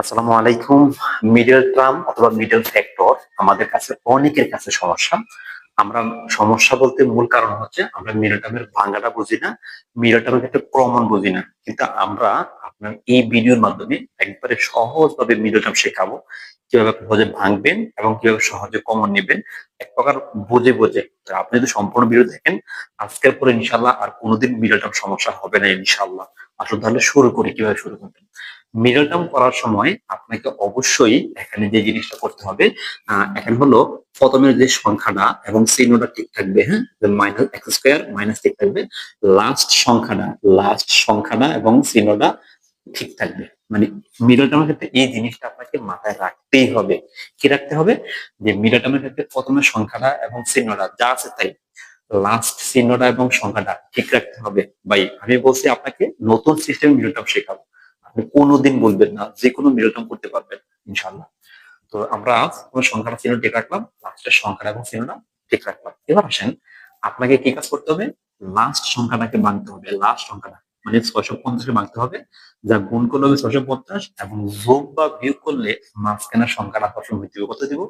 আসসালামু আলাইকুম middle term অথবা মিডল ফ্যাক্টর আমাদের কাছে অনেকের কাছে সমস্যা। আমরা সমস্যা বলতে মূল কারণ হচ্ছে আমরা মিডল টার্মের ভাঙাটা বুঝি না মিডল টার্মের ক্ষেত্রে প্রমাণ বুঝি না। কিন্তু আমরা আপনার এই ভিডিওর মাধ্যমে একবারে সহজভাবে মিডল টার্ম শেখাবো, কীভাবে সহজে ভাঙবেন এবং কীভাবে সহজে কমন নেবেন। এক প্রকার বুঝে বোঝে। আপনি যদি সম্পূর্ণ ভিডিও দেখেন, আজকের পরে ইনশাল্লাহ আর কোনোদিন মিডল টার্ম সমস্যা হবে না ইনশাল্লাহ আসলে তাহলে শুরু করি, কীভাবে শুরু করবেন? মিডল টার্ম করার সময় আপনাকে অবশ্যই এখানে যে জিনিসটা করতে হবে এখানে হলো প্রথমের যে সংখ্যাটা এবং চিহ্নটা ঠিক থাকবে হ্যাঁ? মাইনাস এক্স স্কোয়ার মাইনাস ঠিক থাকবে। লাস্ট সংখ্যাটা লাস্ট সংখ্যাটা এবং চিহ্নটা ঠিক থাকবে। মানে মিডল টার্মের ক্ষেত্রে এই জিনিসটা আপনাকে মাথায় রাখতেই হবে। কি রাখতে হবে? যে মিডল টার্মের ক্ষেত্রে প্রথমে সংখ্যাটা এবং চিহ্নটা যা আছে তাই। লাস্ট চিহ্নটা এবং সংখ্যাটা ঠিক রাখতে হবে। ভাই, আমি বলছি আপনাকে নতুন সিস্টেম মিডল টার্ম শেখাবো। আপনি কোনোদিন বলবেন না, যে কোনো মিডল করতে পারবেন ইনশাল্লাহ তো আমরা সংখ্যাটা চিহ্ন ঠিক রাখলাম, লাস্টের সংখ্যাটা এবং চিহ্নটা ঠিক রাখলাম। এবার আসেন, আপনাকে কি কাজ করতে হবে? লাস্ট সংখ্যাটাকে ভাঙতে হবে লাস্ট সংখ্যাটা। মানে ছয়শো পঞ্চাশকে ভাঙতে হবে, যা গুণ করলে হবে ছয়শো পঞ্চাশ এবং যোগ বা বিয়োগ করলে মাঝখানের সংখ্যাটা কত দিব।